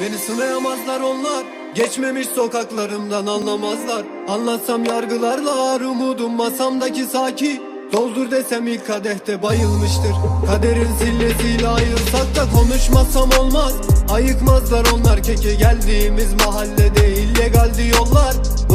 Beni sınayamazlar onlar. Geçmemiş sokaklarımdan anlamazlar. Anlatsam yargılarlar umudum masamdaki saki. Doldur desem ilk kadehte bayılmıştır. Kaderin sillesiyle ayırsak da konuşmasam olmaz. Ayıkmazlar onlar keke geldiğimiz mahallede illegal diyorlar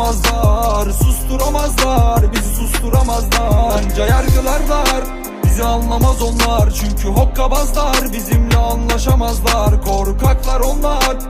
Bizi durduramazlar Susturamazlar Bizi susturamazlar. Anca yargılar var Bizi anlamaz onlar. Çünkü hokkabazlar Bizimle anlaşamazlar. Korkaklar onlar. susturamazlar